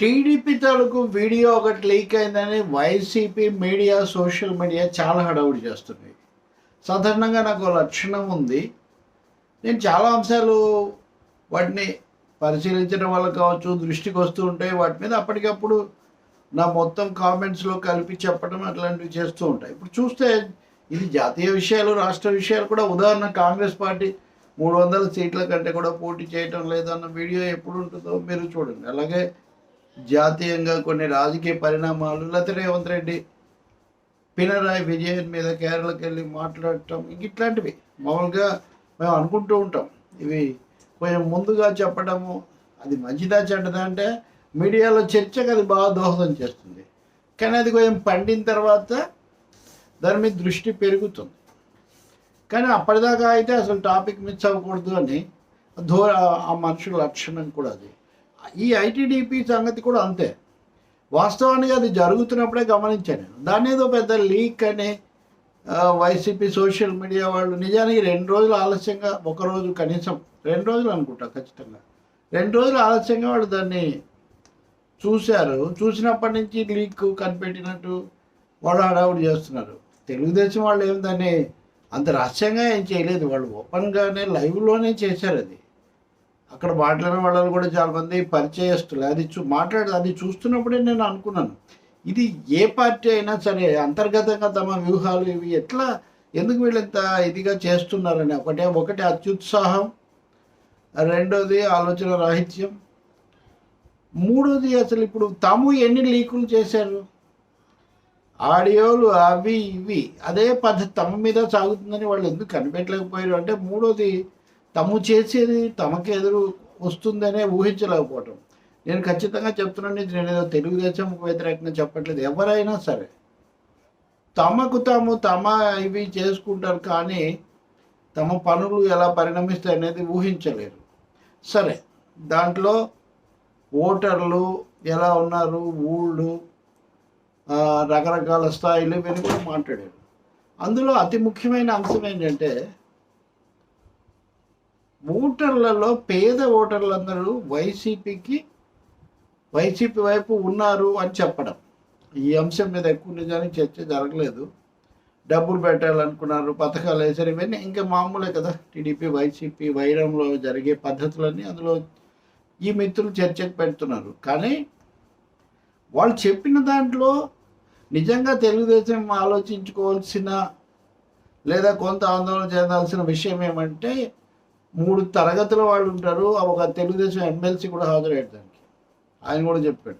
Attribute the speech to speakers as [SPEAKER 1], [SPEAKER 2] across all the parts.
[SPEAKER 1] TDP తాలూకు video ఒకటి leak అయిందని వైసీపీ మీడియా సోషల్ మీడియా చాలా హడావుడి చేస్తుంది సాధారణంగా నాకు లక్షణం ఉంది. నేను చాలా అంశాలు వాటిని పరిశీలించడం వల్ల కావచ్చు దృష్టికి వస్తూ ఉంటాయి. వాటి మీద అప్పటికప్పుడు నా మొత్తం కామెంట్స్లో కలిపి చెప్పడం అట్లాంటివి చేస్తూ ఉంటాయి. ఇప్పుడు చూస్తే ఇది జాతీయ విషయాలు రాష్ట్ర విషయాలు కూడా. ఉదాహరణ కాంగ్రెస్ పార్టీ మూడు వందల సీట్ల కంటే కూడా పోటీ చేయటం లేదన్న వీడియో ఎప్పుడు ఉంటుందో మీరు చూడండి. అలాగే జాతీయంగా కొన్ని రాజకీయ పరిణామాలు. లేకపోతే రేవంత్ రెడ్డి పినరాయి విజయన్ మీద కేరళకి వెళ్ళి మాట్లాడటం ఇట్లాంటివి. మామూలుగా మేము అనుకుంటూ ఉంటాం. ఇవి కొంచెం ముందుగా చెప్పడము అది మంచిదా చెడ్డదా అంటే మీడియాలో చర్చకు అది బాగా దోహదం చేస్తుంది. కానీ అది కొంచెం పండిన తర్వాత దాని మీద దృష్టి పెరుగుతుంది. కానీ అప్పటిదాకా అయితే అసలు టాపిక్ మిస్ అవ్వకూడదు అని దూర ఆ మనుషుల లక్షణం కూడా అది. ఈ ఐటీడీపీ సంగతి కూడా అంతే. వాస్తవానికి అది జరుగుతున్నప్పుడే గమనించాను నేను. దాని ఏదో పెద్ద లీక్ అని వైసీపీ సోషల్ మీడియా వాళ్ళు నిజానికి రెండు రోజులు ఆలస్యంగా ఒకరోజు కనీసం రెండు రోజులు అనుకుంటా ఖచ్చితంగా. రెండు రోజులు ఆలస్యంగా వాళ్ళు దాన్ని చూశారు. చూసినప్పటి నుంచి లీక్ కనిపెట్టినట్టు వాళ్ళు హడావుడి చేస్తున్నారు. తెలుగుదేశం వాళ్ళు ఏమి దాన్ని అంత రహస్యంగా ఏం చేయలేదు. వాళ్ళు ఓపెన్గానే లైవ్లోనే చేశారు అది. అక్కడ మాట్లాడిన వాళ్ళని కూడా చాలామంది పరిచయస్తులు. అది చూ మాట్లాడి అది చూస్తున్నప్పుడే నేను అనుకున్నాను. ఇది ఏ పార్టీ అయినా సరే అంతర్గతంగా తమ వ్యూహాలు ఇవి ఎట్లా ఎందుకు వీళ్ళు ఇంత ఇదిగా చేస్తున్నారని. ఒకటే ఒకటి అత్యుత్సాహం రెండోది ఆలోచన రాహిత్యం మూడోది అసలు ఇప్పుడు తాము ఎన్ని లీకులు చేశారు? ఆడియోలు అవి ఇవి అదే పద్ధతి తమ మీద సాగుతుందని వాళ్ళు ఎందుకు కనిపెట్టలేకపోయారు? అంటే మూడోది తము చేసేది తమకు ఎదురు వస్తుందనే ఊహించలేకపోవటం. నేను ఖచ్చితంగా చెప్తున్నాను ఇది నేను ఏదో తెలుగుదేశం వ్యతిరేకంగా చెప్పట్లేదు. ఎవరైనా సరే తమకు తాము తమ ఇవి చేసుకుంటారు కానీ తమ పనులు ఎలా పరిణమిస్తాయి అనేది ఊహించలేరు. సరే దాంట్లో ఓటర్లు ఎలా ఉన్నారు? ఊళ్ళు రకరకాల స్థాయిలు ఇవన్నీ కూడా మాట్లాడారు. అందులో అతి ముఖ్యమైన అంశం ఏంటంటే ఓటర్లలో పేద ఓటర్లందరూ వైసీపీకి వైసీపీ వైపు ఉన్నారు అని చెప్పడం. ఈ అంశం మీద ఎక్కువ నిజానికి చర్చ జరగలేదు. డబ్బులు పెట్టాలనుకున్నారు పథకాలు వేసారు ఇవన్నీ ఇంకా మామూలే కదా. టీడీపీ వైసీపీ వైరంలో జరిగే పద్ధతులన్నీ అందులో ఈ మిత్రులు చర్చకు పెడుతున్నారు. కానీ వాళ్ళు చెప్పిన దాంట్లో నిజంగా తెలుగుదేశం ఆలోచించుకోవాల్సిన లేదా కొంత ఆందోళన చెందాల్సిన విషయం ఏమంటే మూడు తరగతుల వాళ్ళు ఉంటారు. ఒక తెలుగుదేశం ఎమ్మెల్సీ కూడా హాజరయ్యాడు దానికి. ఆయన కూడా చెప్పాడు.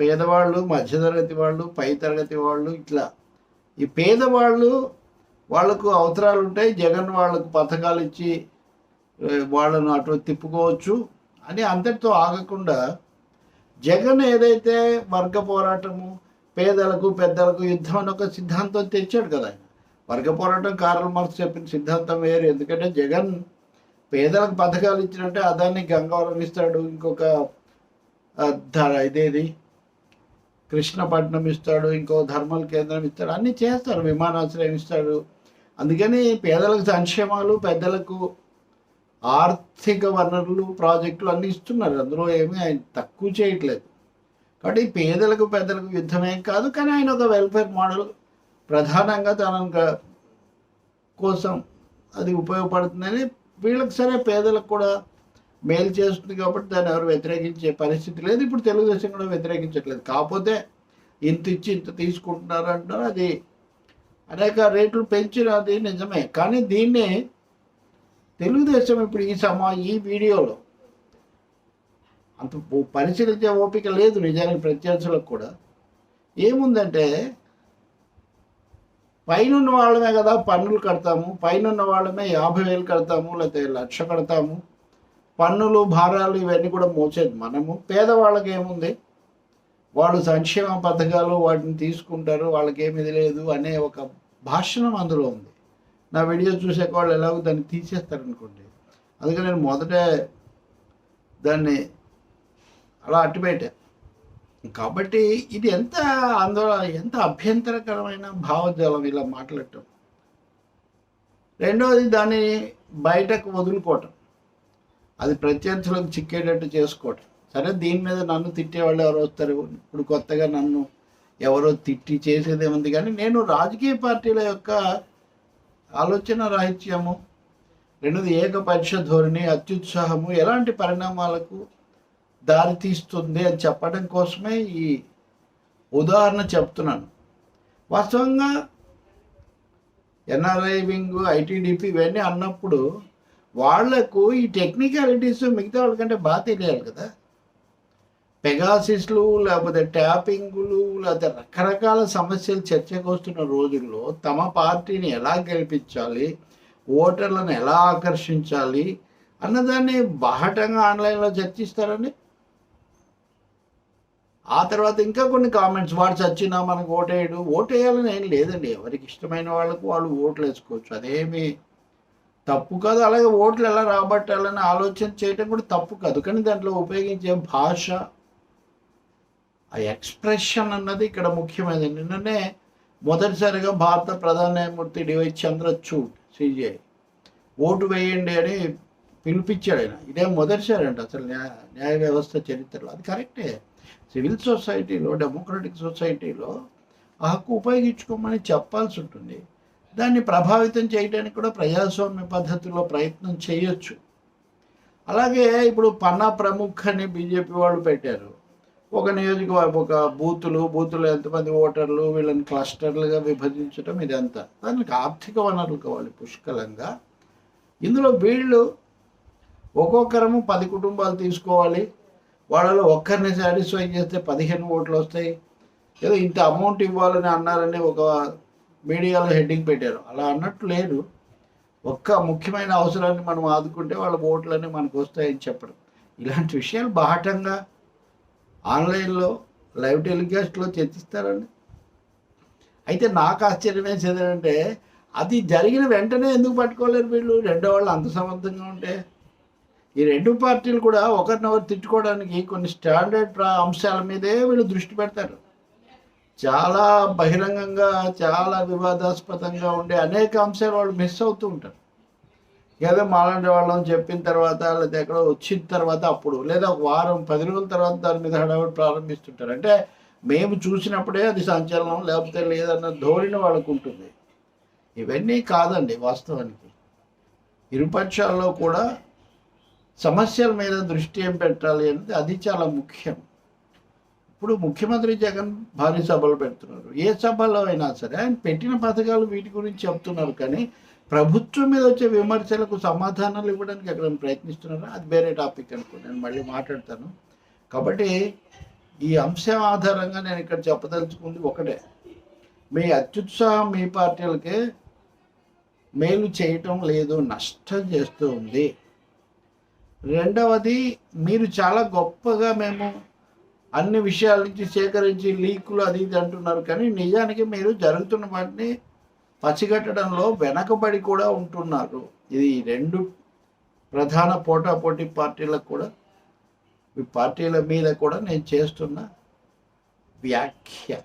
[SPEAKER 1] పేదవాళ్ళు మధ్యతరగతి వాళ్ళు పై తరగతి వాళ్ళు ఇట్లా. ఈ పేదవాళ్ళు వాళ్ళకు అవసరాలు ఉంటాయి. జగన్ వాళ్ళకు పథకాలు ఇచ్చి వాళ్ళను అటు తిప్పుకోవచ్చు అని అంతటితో ఆగకుండా జగన్ ఏదైతే వర్గ పోరాటము పేదలకు పెద్దలకు యుద్ధం అని ఒక సిద్ధాంతం తెచ్చాడు కదా ఆయన. వర్గ పోరాటం కార్ల్ మార్క్స్ చెప్పిన సిద్ధాంతం వేరు. ఎందుకంటే జగన్ పేదలకు పథకాలు ఇచ్చినట్టే అదాన్ని గంగవరం ఇస్తాడు. ఇంకొక ధర ఇదేది? కృష్ణపట్నం ఇస్తాడు. ఇంకో ధర్మల కేంద్రం ఇస్తాడు. అన్నీ చేస్తారు. విమానాశ్రయం ఇస్తాడు. అందుకని పేదలకు సంక్షేమాలు పెద్దలకు ఆర్థిక వనరులు ప్రాజెక్టులు అన్నీ ఇస్తున్నారు. అందులో ఏమీ ఆయన తక్కువ చేయట్లేదు. కాబట్టి పేదలకు పెద్దలకు యుద్ధమేం కాదు. కానీ ఆయన ఒక వెల్ఫేర్ మోడల్ ప్రధానంగా తన కోసం అది ఉపయోగపడుతుందని వీళ్ళకి సరే పేదలకు కూడా మేలు చేస్తుంది కాబట్టి దాన్ని ఎవరు వ్యతిరేకించే పరిస్థితి లేదు. ఇప్పుడు తెలుగుదేశం కూడా వ్యతిరేకించట్లేదు. కాకపోతే ఇంత ఇచ్చి ఇంత తీసుకుంటున్నారు అంటారు అది అనేక రేట్లు పెంచినది నిజమే. కానీ దీన్ని తెలుగుదేశం ఇప్పుడు ఈ సమా ఈ వీడియోలో అంత పరిశీలించే ఓపిక లేదు నిజానికి ప్రత్యర్థులకు కూడా. ఏముందంటే పైనున్న వాళ్ళమే కదా పన్నులు కడతాము పైనున్న వాళ్ళమే యాభై వేలు కడతాము లేకపోతే లక్ష కడతాము. పన్నులు భారాలు ఇవన్నీ కూడా మోసేది మనము. పేదవాళ్ళకి ఏముంది? వాళ్ళు సంక్షేమ పథకాలు వాటిని తీసుకుంటారు వాళ్ళకి లేదు అనే ఒక భాషణం అందులో ఉంది. నా వీడియో చూసే వాళ్ళు ఎలాగో దాన్ని తీసేస్తారు అనుకోండి అందుకని నేను మొదటే దాన్ని అలా అట్టుపెట్టా. కాబట్టి ఇది ఎంత ఆందోళన ఎంత అభ్యంతరకరమైన భావజాలం ఇలా మాట్లాడటం. రెండవది దాన్ని బయటకు వదులుకోవటం. అది ప్రత్యర్థులకు చిక్కేటట్టు చేసుకోవటం. సరే దీని మీద నన్ను తిట్టేవాళ్ళు ఎవరు వస్తారు. ఇప్పుడు కొత్తగా నన్ను ఎవరో తిట్టి చేసేది కానీ నేను రాజకీయ పార్టీల యొక్క ఆలోచన రాహిత్యము రెండోది ఏకపక్ష ధోరణి అత్యుత్సాహము ఎలాంటి పరిణామాలకు దారితీస్తుంది అని చెప్పడం కోసమే ఈ ఉదాహరణ చెప్తున్నాను. వాస్తవంగా ఎన్ఆర్ఐ వింగ్ ఐటీడీపీ ఇవన్నీ అన్నప్పుడు వాళ్ళకు ఈ టెక్నికాలిటీస్ మిగతా వాళ్ళకంటే బాగా తెలియాలి కదా. పెగాసిస్లు లేకపోతే ట్యాపింగులు లేకపోతే రకరకాల సమస్యలు చర్చకు వస్తున్న రోజుల్లో తమ పార్టీని ఎలా గెలిపించాలి ఓటర్లను ఎలా ఆకర్షించాలి అన్నదాన్ని బాహటంగా ఆన్లైన్లో చర్చిస్తారని ఆ తర్వాత ఇంకా కొన్ని కామెంట్స్ వాడు చచ్చినా మనకు ఓటేయడు. ఓటేయాలని ఏం లేదండి. ఎవరికి ఇష్టమైన వాళ్ళకు వాళ్ళు ఓట్లు వేసుకోవచ్చు. అదేమి తప్పు కాదు. అలాగే ఓట్లు ఎలా రాబట్టాలని ఆలోచన చేయడం కూడా తప్పు కాదు. కానీ దాంట్లో ఉపయోగించే భాష ఆ ఎక్స్ప్రెషన్ అన్నది ఇక్కడ ముఖ్యమైనది. నిన్ననే మొదటిసారిగా భారత ప్రధాన న్యాయమూర్తి డివై చంద్రచూడ్ సిజిఐ ఓటు వేయండి అని పిలిపించాడు ఆయన. ఇదే మొదటిసారి అంట. అసలు న్యాయ న్యాయ వ్యవస్థ చరిత్రలో. అది కరెక్టే. సివిల్ సొసైటీలో డెమోక్రటిక్ సొసైటీలో ఆ హక్కు ఉపయోగించుకోమని చెప్పాల్సి ఉంటుంది. దాన్ని ప్రభావితం చేయడానికి కూడా ప్రజాస్వామ్య పద్ధతిలో ప్రయత్నం చేయొచ్చు. అలాగే ఇప్పుడు పన్నా ప్రముఖ్ అని బీజేపీ వాళ్ళు పెట్టారు. ఒక నియోజకవర్గం ఒక బూతులు బూతులు ఎంతమంది ఓటర్లు వీళ్ళని క్లస్టర్లుగా విభజించడం ఇదంతా. దానికి ఆర్థిక వనరులు కావాలి పుష్కలంగా. ఇందులో వీళ్ళు ఒక్కొక్కరము పది కుటుంబాలు తీసుకోవాలి. వాళ్ళలో ఒక్కరిని సాటిస్ఫై చేస్తే పదిహేను ఓట్లు వస్తాయి. ఏదో ఇంత అమౌంట్ ఇవ్వాలని అన్నారని ఒక మీడియాలో హెడ్డింగ్ పెట్టారు. అలా అన్నట్టు లేదు. ఒక్క ముఖ్యమైన అవసరాన్ని మనం ఆదుకుంటే వాళ్ళ ఓట్లన్నీ మనకు వస్తాయని చెప్పడం. ఇలాంటి విషయాలు బాహటంగా ఆన్లైన్లో లైవ్ టెలికాస్ట్లో చర్చిస్తారండి. అయితే నాకు ఆశ్చర్యం ఏంటంటే అది జరిగిన వెంటనే ఎందుకు పట్టుకోలేరు వీళ్ళు? రెండో వాళ్ళు అంత సమర్థంగా ఉంటే ఈ రెండు పార్టీలు కూడా ఒకరినొకరు తిట్టుకోవడానికి కొన్ని స్టాండర్డ్ ప్రా అంశాల మీదే వీళ్ళు దృష్టి పెడతారు. చాలా బహిరంగంగా చాలా వివాదాస్పదంగా ఉండే అనేక అంశాలు వాళ్ళు మిస్ అవుతూ ఉంటారు. ఏదో మాలాంటి వాళ్ళని చెప్పిన తర్వాత లేదా ఎక్కడో వచ్చిన తర్వాత అప్పుడు లేదా ఒక వారం పది రోజుల తర్వాత దాని మీద హడావిడి ప్రారంభిస్తుంటారు. అంటే మేము చూసినప్పుడే అది సంచలనం లేకపోతే లేదన్న ధోరణి వాళ్ళకు ఉంటుంది. ఇవన్నీ కాదండి వాస్తవానికి. ఇరుపక్షాల్లో కూడా సమస్యల మీద దృష్టి ఏం పెట్టాలి అనేది అది చాలా ముఖ్యం. ఇప్పుడు ముఖ్యమంత్రి జగన్ భారీ సభలు పెడుతున్నారు. ఏ సభలో అయినా సరే ఆయన పెట్టిన పథకాలు వీటి గురించి చెప్తున్నారు కానీ ప్రభుత్వం మీద వచ్చే విమర్శలకు సమాధానాలు ఇవ్వడానికి ఎక్కడ ప్రయత్నిస్తున్నారు? అది వేరే టాపిక్ అనుకో నేను మళ్ళీ మాట్లాడతాను. కాబట్టి ఈ అంశం ఆధారంగా నేను ఇక్కడ చెప్పదలుచుకుంది ఒకటే. మీ అత్యుత్సాహం మీ పార్టీలకే మేలు చేయటం లేదు నష్టం చేస్తూ ఉంది. రెండవది మీరు చాలా గొప్పగా మేము అన్ని విషయాల నుంచి సేకరించి లీకులు అది ఇది అంటున్నారు. కానీ నిజానికి మీరు జరుగుతున్న వాటిని పసిగట్టడంలో వెనకబడి కూడా ఉంటున్నారు. ఇది రెండు ప్రధాన పోటాపోటీ పార్టీలకు కూడా ఈ పార్టీల మీద కూడా నేను చేస్తున్న వ్యాఖ్య.